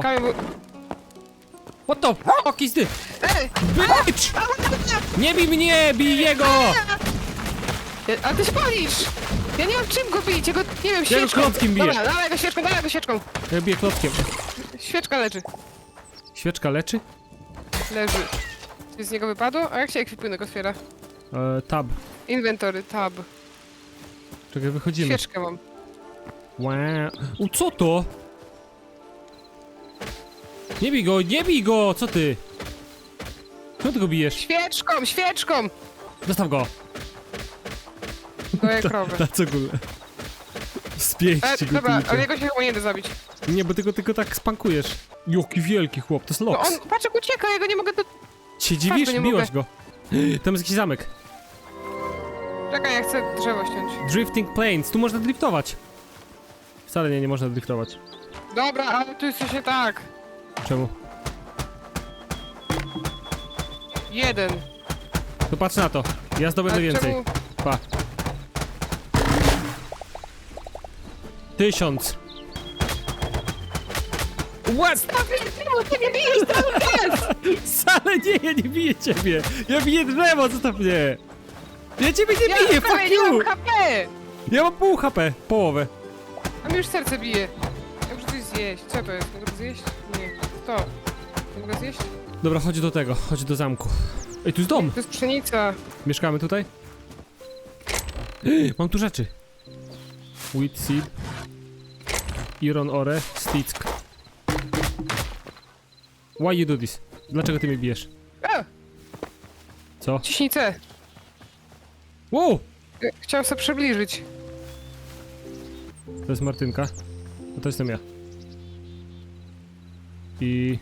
Było? Kamień był... What the fuck is this? Ej! Bitch! Nie bij mnie, bij jego! Ja- A ty się palisz! Ja nie mam czym go bić, ja go, nie wiem, Ja go świeczką. klockiem biję. Dobra, dawaj go świeczką, dawaj go świeczką. Ja biję klockiem. Świeczka leży. Świeczka leczy? Leży. Coś z niego wypadło? A jak się ekwipunek otwiera? E, tab. Inwentory, tab. Czekaj, wychodzimy. Świeczkę mam. Wow. U, co to? Nie bij go, nie bij go! Co ty? Czemu ty go bijesz? Świeczką, świeczką! Zostaw go! Goję krowę. Na co pięści E, go dobra, ale jego się chyba nie da zabić. Nie, bo ty go tylko tak spankujesz. Joki wielki chłop, to jest No on, patrz jak ucieka, ja go nie mogę do... Cię dziwisz? Nie go. Tam jest jakiś zamek. Czekaj, ja chcę drzewo ściąć. Drifting Plains, tu można driftować. Wcale nie, nie można driftować. Dobra, ale tu jest coś nie tak. Czemu? Jeden. To patrz na to. Ja zdobędę Ale więcej. czemu- Pa. Tysiąc. What? Czemu ty mnie bijesz? Wcale nie, ja nie biję ciebie. Ja biję drzewo, zostaw mnie. Ja ciebie nie Ja biję, prawie fuck nie mam you. HP! Ja mam pół HP, połowę. A mi już serce bije. Ja muszę coś zjeść. Co to jest? Mogę to zjeść? Nie. To. Mogę zjeść? Dobra, chodź do tego, chodź do zamku. Ej, tu jest dom. To jest pszenica. Mieszkamy tutaj? Mam tu rzeczy. Wheat seed. Iron ore. Stick. Why you do this? Dlaczego ty mnie bijesz? A! Co? Ciśnij C. Wow! Chciałem sobie przybliżyć. To jest Martynka. A to jestem ja. I...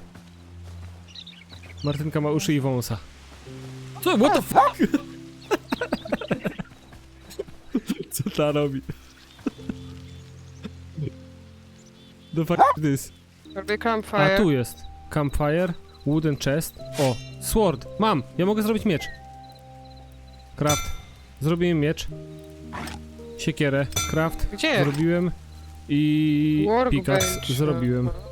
Martynka ma uszy i wąsa. Co? What the fuck? Co ta robi? The fuck is this? Robię A campfire. tu jest. Campfire, wooden chest. O, sword. Mam. Ja mogę zrobić miecz. Craft. Zrobiłem miecz. Siekierę. Craft. Gdzie? Zrobiłem. I pickaxe Workbench.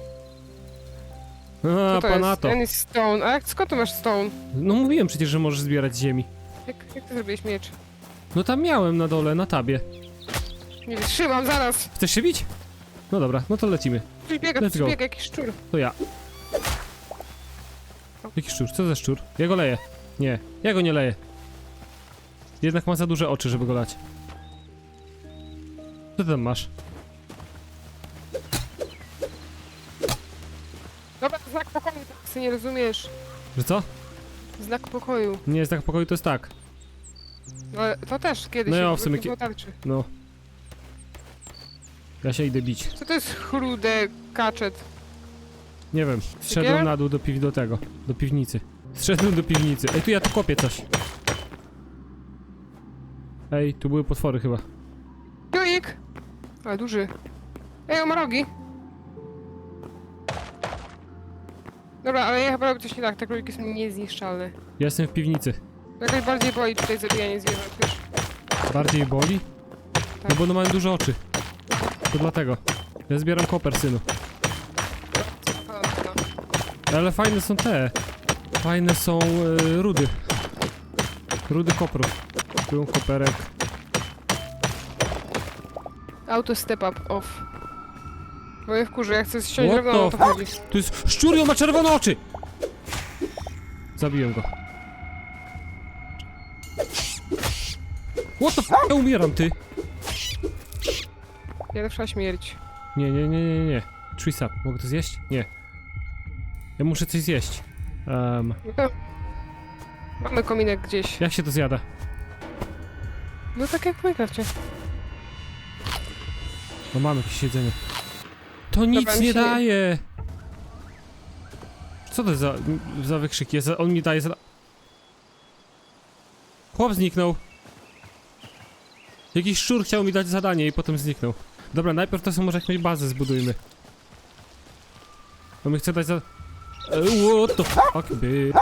Zrobiłem. Co A, to jest? Any stone. A jak, skąd ty masz stone? No mówiłem przecież, że możesz zbierać ziemi. Jak, jak ty zrobiłeś miecz? No tam miałem na dole, na tabie. Nie wytrzymam, zaraz. Chcesz się bić? No dobra, no to lecimy. Coś biega, Let's coś go. biega, jakiś szczur. To ja. Jaki szczur? Co za szczur? Ja go leję. Nie, ja go nie leję. Jednak ma za duże oczy, żeby go lać. Co ty tam masz? Dobra, znak pokoju, ty nie rozumiesz. Że co? Znak pokoju. Nie tak pokoju, to jest tak. No, ale to też kiedyś. No ja w sumie było tarczy. No. Ja się idę bić. Co to jest chrude kaczet? Nie wiem. Zszedłem na dół do piw do tego. Do piwnicy. Zszedłem do piwnicy. Ej, tu ja tu kopię coś. Ej, tu były potwory chyba. Królik! Ale duży. Ej, on ma rogi. Dobra, ale ja chyba robię coś nie tak. Te króliki są niezniszczalne. Ja jestem w piwnicy. Jakoś bardziej boli tutaj zabijanie zwierząt, wiesz? Bardziej boli? No bo one mają duże oczy. To dlatego. Ja zbieram koper, synu. Ale fajne są te. Fajne są e, rudy. Rudy kopru. Tu koperek. Auto step up off. Bo je wkurzę, ja chcę ściąć What drewno, o the to chodzi. Tu jest szczur i on ma czerwone oczy! Zabiłem go. What the f***? Ja umieram, ty! Ja zawsze śmierć. Nie, nie, nie, nie, nie. Trees up. Mogę to zjeść? Nie. Ja muszę coś zjeść. Um, No to... Mamy kominek gdzieś. jak się to zjada? No tak jak w Minecrafcie. No mam jakieś jedzenie. To nic nie się- daje! Co to za, za wykrzyki? Za- On mi daje za... Chłop zniknął. Jakiś szczur chciał mi dać zadanie i potem zniknął. Dobra, najpierw to są może jakąś bazę zbudujmy. Bo mi chce dać za... E, What the fuck, bitch?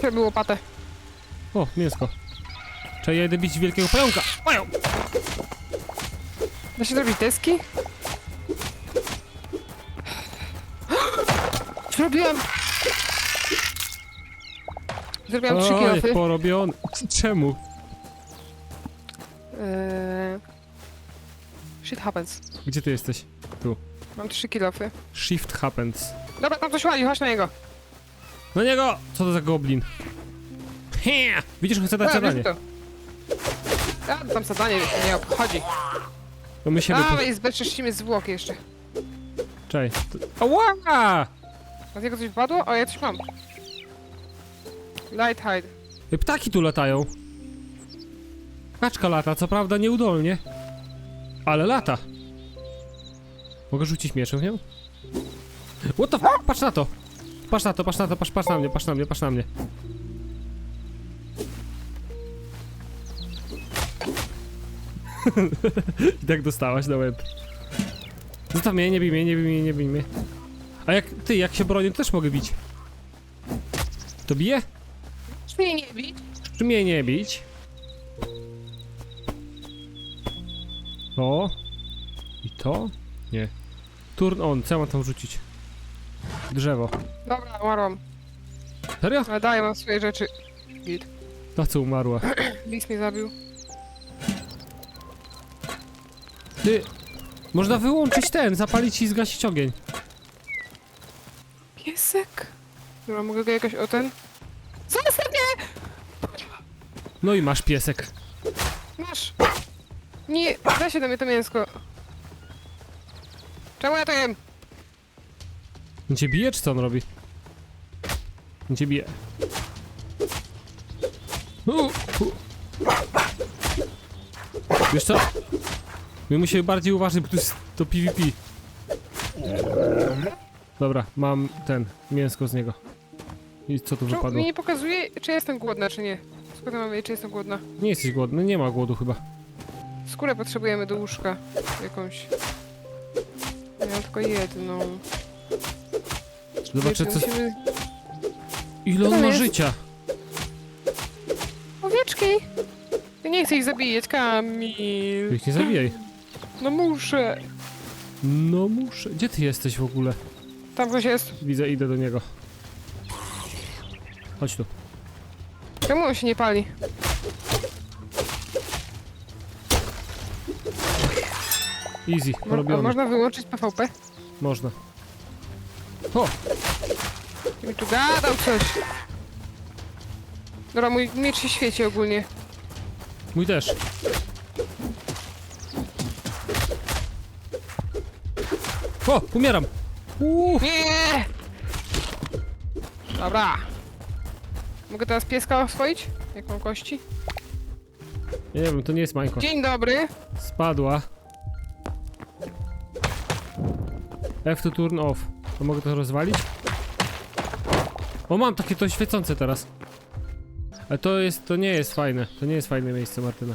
Trzeba łopatę. O, mięsko. Trzeba ja idę bić wielkiego pająka. Pająk! Da się zrobić deski? Zrobiłam... Zrobiłam trzy Oj, kilofy. porobiony. Czemu? Eee... Shit happens. Gdzie ty jesteś? Mam trzy kilofy. Shift happens. Dobra, tam coś ładzi, chodź na niego. Na niego! Co to za goblin? He! Widzisz, chcę dać zadanie. A, tam zadanie nie obchodzi. No my tu... Dawaj, zbeczyszcimy zwłoki jeszcze. Czekaj. To- Ała! A z niego coś wpadło? O, ja coś mam. Light hide. Ej, Ptaki tu latają. Kaczka lata, co prawda nieudolnie. Ale lata. Mogę rzucić mieczem w nią? What the f... Patrz na to! Patrz na to, patrz na to, patrz, patrz na mnie, patrz na mnie, patrz na mnie. I tak dostałaś na łeb. Zostaw mnie, nie bij mnie, nie bij mnie, nie bij mnie. A jak ty, jak się bronię, to też mogę bić. To bije? Czy mnie nie bić? Czy mnie nie bić? To. I to? Nie. Turn on, co ja mam tam rzucić? Drzewo. Dobra, umarłam. Serio? Ale daję, mam swoje rzeczy. Git. Ta co umarła. Lis mnie zabił. Ty. Można wyłączyć ten, zapalić i zgasić ogień. Piesek? Dobra, mogę go jakoś o ten... Zostaw mnie! No i masz piesek. Masz! Nie, da się do mnie to mięsko. Czemu ja to jem? On cię bije, czy co on robi? On cię bije. U, u. Wiesz co? My musimy bardziej uważać, bo to jest to PvP. Dobra, mam ten, mięsko z niego. I co tu Czemu wypadło? mi nie pokazuje, czy jestem głodna, czy nie? Skąd ja mam wiedzieć, czy jestem głodna? Nie jesteś głodny, nie ma głodu chyba. Skórę potrzebujemy do łóżka. Jakąś. Ja mam tylko jedną. Zobaczę co... Musimy... Ile on ma jest? życia. Owieczki! Ja nie chcę ich zabijać, Kamil. Ich nie zabijaj. No muszę. No muszę. Gdzie ty jesteś w ogóle? Tam ktoś jest. Widzę, idę do niego. Chodź tu. Czemu on się nie pali? Easy, Mo- porobiony. można wyłączyć PvP? Można. O! I mi tu gadał coś. Dobra, mój miecz się świeci ogólnie. Mój też. O! Umieram! Uuu. Nie! Dobra. Mogę teraz pieska oswoić? Jak mam kości? Nie wiem, to nie jest Majko. Dzień dobry. Spadła. F to turn off. To mogę to rozwalić? O, mam takie to świecące teraz. Ale to jest, to nie jest fajne. To nie jest fajne miejsce, Martyna.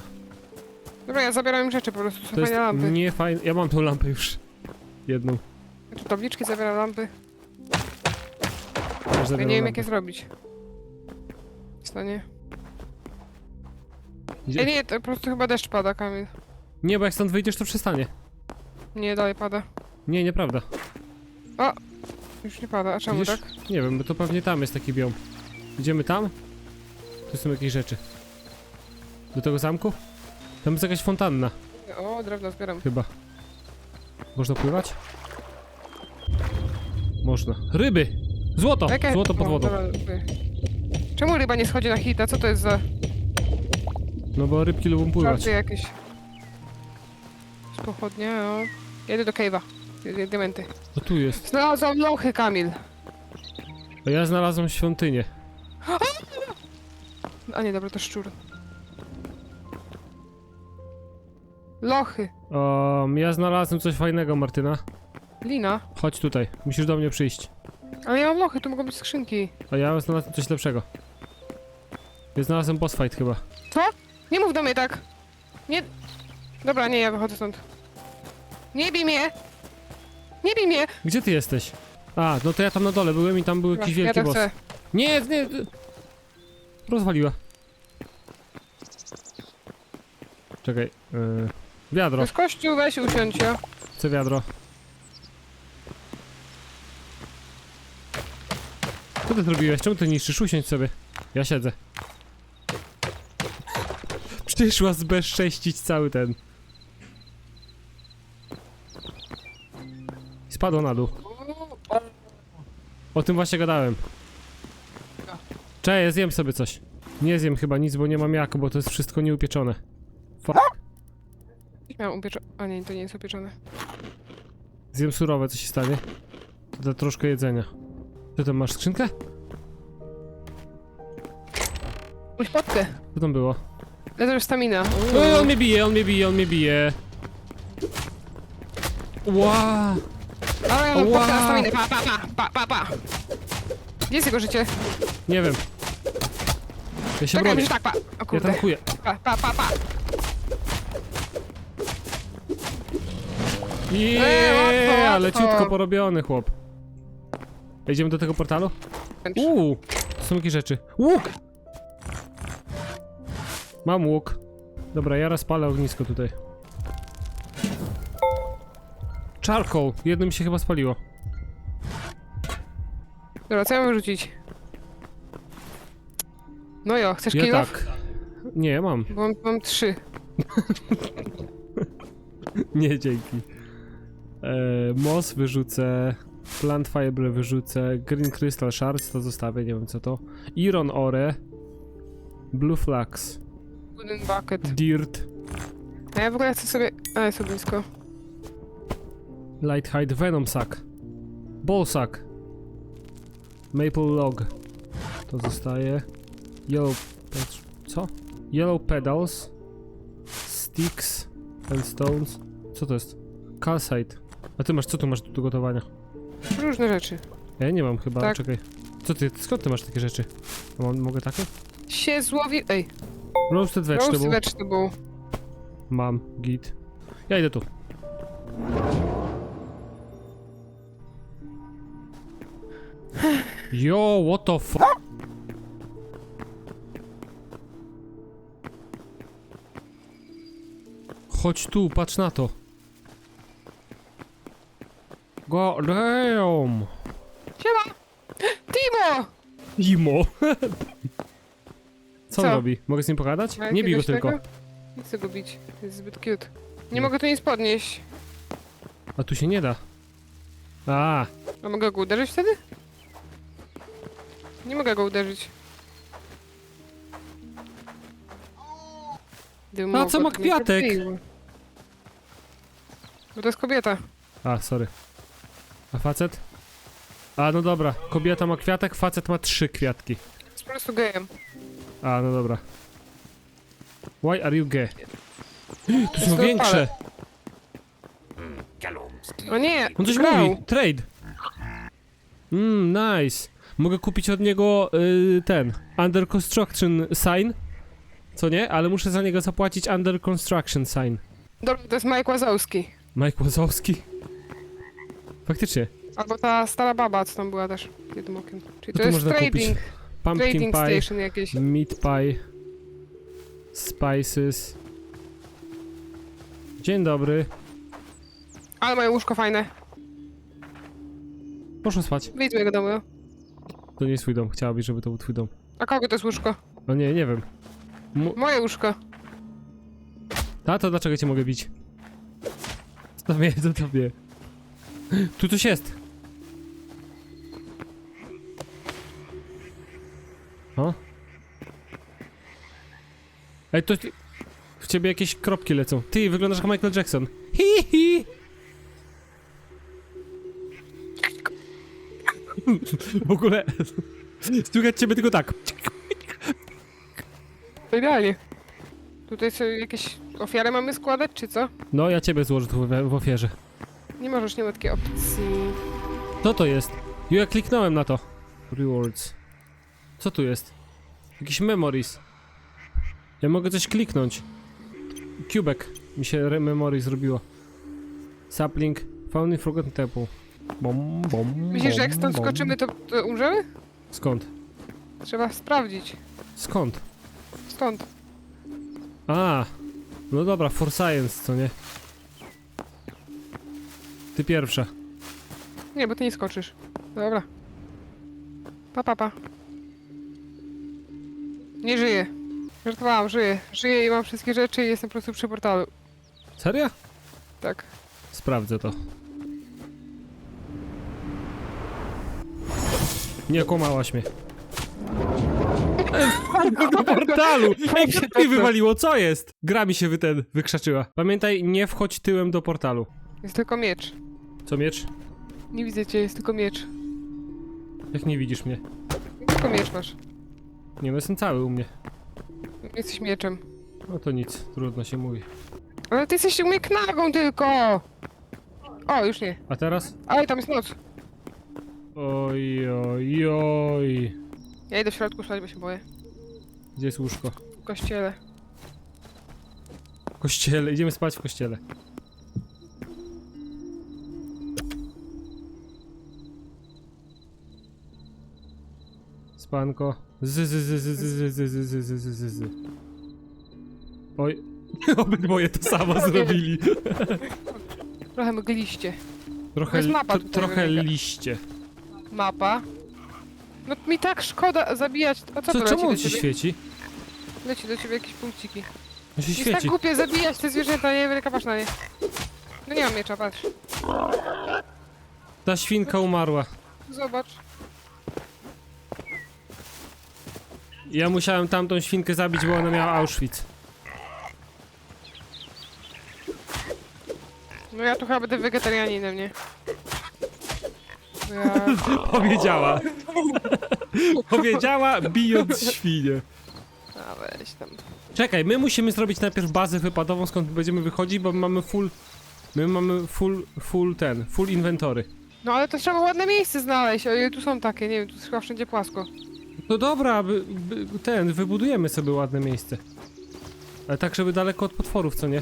Dobra, ja zabieram im rzeczy po prostu. Są To jest fajne lampy. nie fajne. Ja mam tą lampę już. Jedną. Tabliczki zabieram lampy. Też Ja nie wiem jak je zrobić. Stanie. Gdzie- Ej, nie, to po prostu chyba deszcz pada, Kamil. Nie, bo jak stąd wyjdziesz, to przestanie. Nie, dalej pada. Nie, nieprawda. Już nie pada, a czemu Widzisz? tak? Nie wiem, bo to pewnie tam jest taki biom. Idziemy tam? Tu są jakieś rzeczy. Do tego zamku? Tam jest jakaś fontanna, O, drewno zbieram. chyba. Można pływać? Można. Ryby! Złoto! Jakie- Złoto pod o, wodą. dobra. Czemu ryba nie schodzi na hita? Co to jest za No bo rybki lubią pływać. żarty jakieś? Z pochodnia, o. Jedę do cave'a. Di- Diamenty. No tu jest. Znalazłam lochy, Kamil. A ja znalazłem świątynię. A nie, dobra, to szczur. Lochy. Um, ja znalazłem coś fajnego, Martyna. Lina. Chodź tutaj, musisz do mnie przyjść. Ale ja mam lochy, tu mogą być skrzynki. A ja znalazłem coś lepszego. Ja znalazłem boss fight chyba. Co? Nie mów do mnie tak. Nie... Dobra, nie, ja wychodzę stąd. Nie bij mnie! Nie bij mnie! Gdzie ty jesteś? A, no to ja tam na dole byłem i tam był jakiś ja wielki to boss. chcę. Nie, nie. Rozwaliła. Czekaj. Yy, To wiadro. jest kościół, weź usiądź, ja. Chcę wiadro. Co ty zrobiłeś? Czemu ty niszczysz? Usiądź sobie. Ja siedzę. Przyszła zbezcześcić cały ten. Spadło na dół. O tym właśnie gadałem. Cześć, zjem sobie coś. Nie zjem chyba nic, bo nie mam jak, bo to jest wszystko nieupieczone. Fuck. Miałam upieczone. A nie, to nie jest upieczone. Zjem surowe, co się stanie? To da troszkę jedzenia. Ty tam masz skrzynkę? Uś potkę. Co tam było? Lezer stamina. Ej, on mnie bije, on mnie bije, on mnie bije. Ła! Ale ja mam potkę na staminę. Pa, pa, pa, pa, pa, pa. Gdzie jest jego życie? Nie wiem. Ja się Czekaj, bronię. że tak, pa. O Ja kurde. tankuję. Pa, pa, pa, pa. Jeee, łatwo, ale łatwo. ciutko porobiony chłop. Idziemy do tego portalu? Uuu, to są jakieś rzeczy. Łuk! Mam łuk. Dobra, ja rozpalę ognisko tutaj. Charcoal. Jedno mi się chyba spaliło. Dobra, co ja mam wyrzucić? No jo, chcesz Ja kill off? tak. Nie, mam. Bo mam, mam trzy. Nie, dzięki. E, moss wyrzucę. Plant fiber wyrzucę. Green crystal shards to zostawię, nie wiem co to. Iron ore. Blue flax. Wooden bucket. Dirt. A ja w ogóle chcę sobie... A, jest ognisko. Light hide venom sack. Ball sack. Maple log. To zostaje. Yellow... Co? Yellow pedals. Sticks and stones. Co to jest? Calcite. A ty masz, co tu masz do gotowania? Różne rzeczy. Ja nie mam chyba, Tak. czekaj. Co ty, skąd ty masz takie rzeczy? A mam, mogę takie? Się złowi... Ej, Roasted roast vegetable. vegetable. Mam, git. Ja idę tu. Yo, what the fuck? Chodź tu, patrz na to. Go, damn! Siema! Timo! Imo! Co on Co? robi? Mogę z nim pogadać? Ma Nie bij go jakiegoś tylko. tego? Nie chcę go bić. Jest zbyt cute. Nie mogę tu nic podnieść. A tu się nie da. A, A mogę go uderzyć wtedy? Nie mogę go uderzyć. Gdybym A co mogła, ma to kwiatek? Bo to jest kobieta. A, sorry. A facet? A, no dobra. Kobieta ma kwiatek, facet ma trzy kwiatki. Jest po prostu gejem. A, no dobra. Why are you gay? Tu są większe! O nie! On coś grał. mówi! Trade! Mmm, nice. Mogę kupić od niego y, ten Under Construction Sign. Co nie? Ale muszę za niego zapłacić Under Construction Sign. Dobra, to jest Mike Łazowski. Mike Łazowski. Faktycznie. Albo ta stara baba, co tam była też jednym okiem. Czyli Co to tu jest trading, Pumpkin trading Pie. station jakieś. Meat pie. Spices. Dzień dobry. Ale moje łóżko fajne. Proszę spać. Wyjdź z mojego domu. To nie jest twój dom. Chciałabyś, żeby to był twój dom. A kogo to jest łóżko? No nie, nie wiem. Mu Moje łóżko. Tato, dlaczego cię mogę bić? To mnie, to tobie. Tu coś jest. O? Ej, to... W ciebie jakieś kropki lecą. Ty, wyglądasz jak Michael Jackson. Hi, hi. W ogóle... Słychać ciebie tylko tak. To idealnie. Tutaj sobie jakieś ofiary mamy składać, czy co? No, ja ciebie złożę tu w, w ofierze. Nie możesz, nie ma takiej opcji. Co to jest? Ja kliknąłem na to. Rewards. Co tu jest? Jakiś memories. Ja mogę coś kliknąć. Kubek. Mi się re- memory zrobiło. Sapling. Found in Forgotten Temple. Bom, bom, Myślisz, że jak bom, stąd bom. skoczymy, to, to umrzemy? Skąd? Trzeba sprawdzić. Skąd? Stąd. A, no dobra, for science, co nie? Ty pierwsza. Nie, bo ty nie skoczysz. Dobra. Pa, pa, pa. Nie żyję. Żartowałam, żyję. Żyję i mam wszystkie rzeczy i jestem po prostu przy portalu. Serio? Tak. Sprawdzę to. Nie kłamałaś mnie. Do portalu! Ej, się jak mi to- wywaliło, co jest? Gra mi się wy ten wykrzaczyła. Pamiętaj, nie wchodź tyłem do portalu. Jest tylko miecz. Co miecz? Nie widzę cię, jest tylko miecz. Jak nie widzisz mnie? Tylko miecz masz. Nie, no jestem cały u mnie. Jesteś mieczem. No to nic, trudno się mówi. Ale ty jesteś u mnie knagą tylko! O, już nie. A teraz? Ale tam jest noc. Oj, oj, oj. Ja idę w środku spać, bo się boję. Gdzie jest łóżko? W kościele. W kościele, idziemy spać w kościele. Spanko. Z, z, z, z, z, z, z, z, z, z, z, z. Oj. Obydwoje to samo zrobili. Trochę mgliście. Trochę, jest mapa tro- tutaj trochę wybiega. liście. Mapa. No mi tak szkoda zabijać. A co, Co, to czemu leci on do ci ciebie? świeci? Leci do ciebie jakieś punkciki. On się Jest tak świeci. głupie zabijać te zwierzęta, nie będę kapasz na nie. No nie mam miecza, patrz. Ta świnka umarła. Zobacz. Ja musiałem tamtą świnkę zabić, bo ona miała Auschwitz. No ja tu chyba będę wegetarianinem, nie? Ja... Powiedziała. Powiedziała, bijąc świnię. A weź tam. Czekaj, my musimy zrobić najpierw bazę wypadową, skąd będziemy wychodzić, bo my mamy full... My mamy full, full ten, full inwentory. No ale to trzeba ładne miejsce znaleźć, o ile tu są takie, nie wiem, tu chyba wszędzie płasko. No dobra, by, by, ten, wybudujemy sobie ładne miejsce. Ale tak, żeby daleko od potworów, co nie?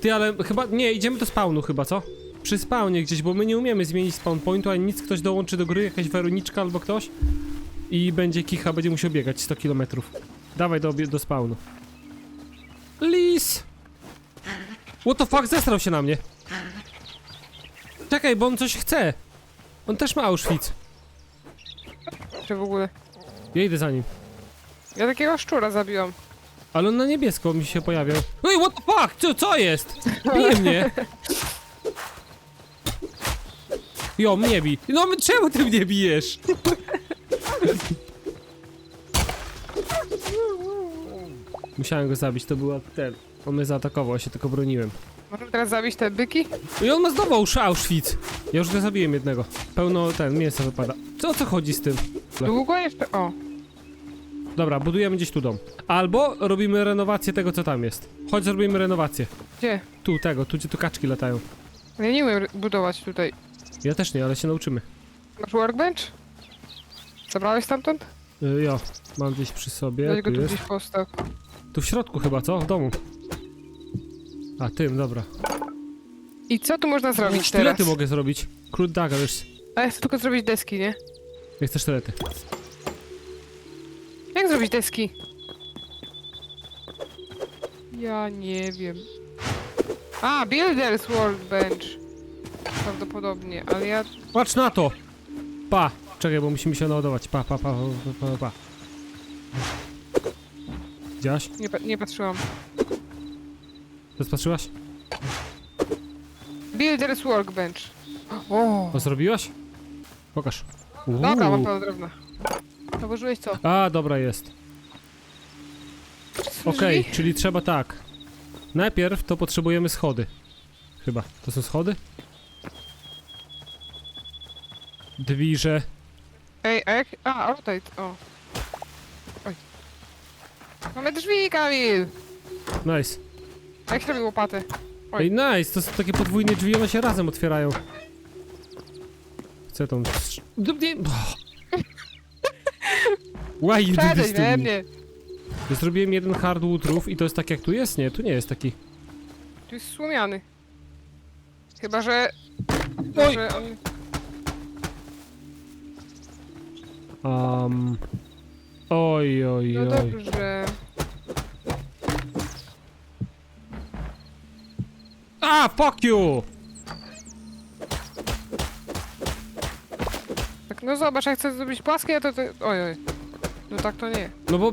Ty, ale chyba, nie, idziemy do spawnu chyba, co? Przy spawnie gdzieś, bo my nie umiemy zmienić spawn pointu, ani nic, ktoś dołączy do gry, jakaś Weroniczka albo ktoś i będzie kicha, będzie musiał biegać 100 km. Dawaj do, do spawnu. Lis! What the fuck, zestrał się na mnie. Czekaj, bo on coś chce. On też ma Auschwitz. Czy w ogóle. Ja idę za nim. Ja takiego szczura zabiłam. Ale on na niebiesko mi się pojawiał. Ej, what the fuck? Co, co jest? Bije mnie. Jo, mnie bi. No my- czemu ty mnie bijesz? Musiałem go zabić, to była ten. On mnie zaatakował, ja się tylko broniłem. Możemy teraz zabić te byki? I on ma znowu Ausch- Auschwitz. Ja już go zabiłem jednego. Pełno ten, mięsa wypada. Co o co chodzi z tym? Długo jeszcze? O. Dobra, budujemy gdzieś tu dom. Albo robimy renowację tego, co tam jest. Chodź, zrobimy renowację. Gdzie? Tu, tego, tu gdzie tu kaczki latają. Ja nie umiem budować tutaj. Ja też nie, ale się nauczymy. Masz workbench? Zabrałeś stamtąd? Y, jo, mam gdzieś przy sobie, Weź go tu tu jest. gdzieś postaw. Tu w środku chyba, co? W domu. A, tym, dobra. I co tu można zrobić teraz? Sztylety mogę zrobić. Krót daggers. A ja chcę tylko zrobić deski, nie? Nie chcę sztylety. Jak zrobić deski? Ja nie wiem. A, Builder's Workbench. Prawdopodobnie, ale ja... Patrz na to! Pa! Czekaj, bo musimy się naładować. Pa, pa, pa, pa, pa, pa. Widziałaś? Nie, pa- nie patrzyłam. To spatrzyłaś? Builder's Workbench. O, To zrobiłaś? Pokaż. Dobra, mam Uuu. pełno drewna. Założyłeś co? A, dobra jest. Okej, drzwi? czyli trzeba tak. Najpierw to potrzebujemy schody. Chyba. To są schody? Dwiże. Ej, a jak... A, rotate, o. Oj. Mamy drzwi, Kamil! Nice. A jak się robi łopatę? Oj. Ej, nice, to są takie podwójne drzwi, one się razem otwierają. Chcę tą... Do mnie... Why you do Przedeś this to we me? mnie! Ja zrobiłem jeden hardwood roof i to jest tak jak tu jest? Nie, tu nie jest taki. Tu jest słomiany. Chyba, że... Chyba, Oj. że on... Um... Oj, oj, No oj. dobrze. A, fuck you! No zobacz, jak chcę zrobić płaskie, to ty... Oj, oj. No tak to nie. No bo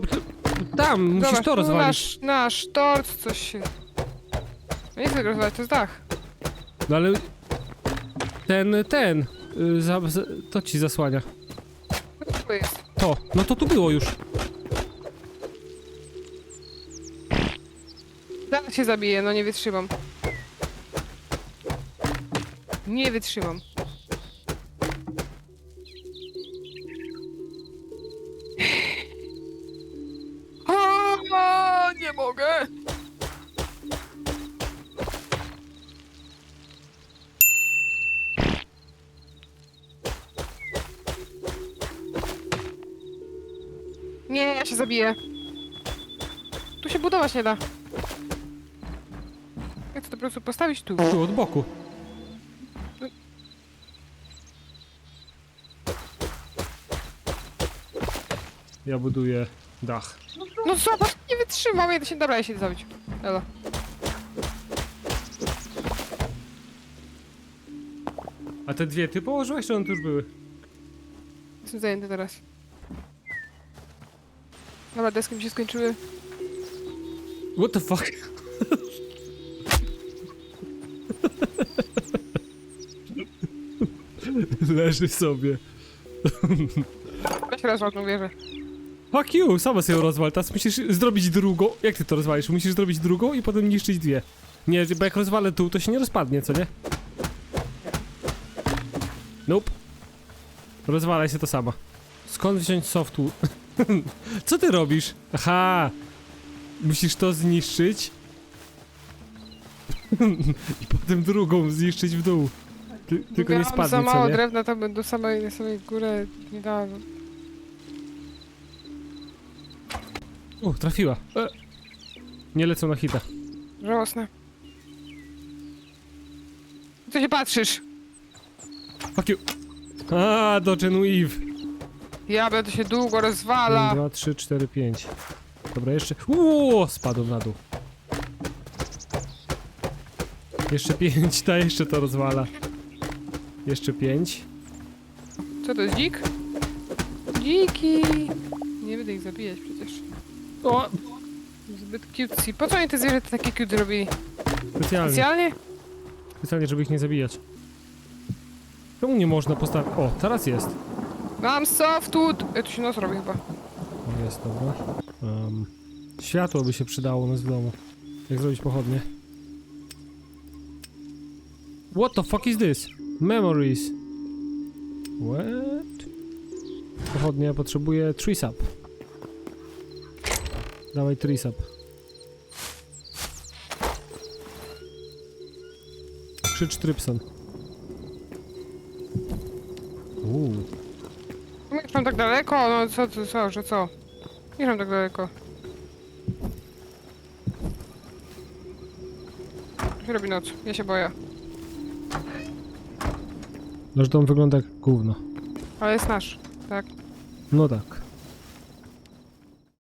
tam, musisz Zobacz, to tu rozwalić. Nasz, nasz tort, coś się... No nie chcę go rozwalić, to jest dach. No ale ten, ten, y, za, za, to ci zasłania. No to jest. To, no to tu było już. Zaraz się zabiję, no nie wytrzymam. Nie wytrzymam. Nie mogę! Nie, ja się zabiję. Tu się budować nie da. Ja chcę to po prostu postawić tu. Tu, od boku. Ja buduję dach. No zobacz, nie wytrzymam, ja się... Dobra, ja się idę zabić. Elo. A te dwie ty położyłeś, czy one tu już były? Jestem zajęty teraz. Dobra, deski mi się skończyły. What the fuck? Leży sobie. Weź rozwal tą wieżę. Fuck you, sama sobie ją rozwal. Teraz musisz zrobić drugą. Jak ty to rozwalisz? Musisz zrobić drugą i potem niszczyć dwie. Nie, bo jak rozwalę tu, to się nie rozpadnie, co nie? Nope. Rozwalaj się to sama. Skąd wziąć software? co ty robisz? Aha! Musisz to zniszczyć. I potem drugą zniszczyć w dół. Ty, tylko nie spadnie, za co mało nie? drewna, to by do samej, samej górę nie dałem. O, trafiła. E. Nie lecą na hita. Żałosne. Co się patrzysz? Fuck you. A, do Genuive. Ja będę się długo 1, rozwala. 2, 3, 4, 5. Dobra, jeszcze. Uuu, spadł na dół. Jeszcze 5, ta jeszcze to rozwala. Jeszcze 5. Co to jest dzik? Dziki. Nie będę ich zabijać przecież. O! Zbyt cutesy. Po co oni te zwierzęta takie cute robili? Specjalnie. Specjalnie? Specjalnie, żeby ich nie zabijać. Czemu nie można postawić? O, teraz jest. Mam softwood! E, tu się nos robi chyba. O, jest, dobra. Um, światło by się przydało u nas w domu. Jak zrobić pochodnie? What the fuck is this? Memories. What? Pochodnia potrzebuje trisap. Dawaj trisap. Krzycz Trypson. Uuu. Mieszkam tak daleko, no co, co, co, że co? Mieszkam tak daleko. Się robi noc, ja się boję. Dom wygląda jak gówno. Ale jest nasz, tak? No tak.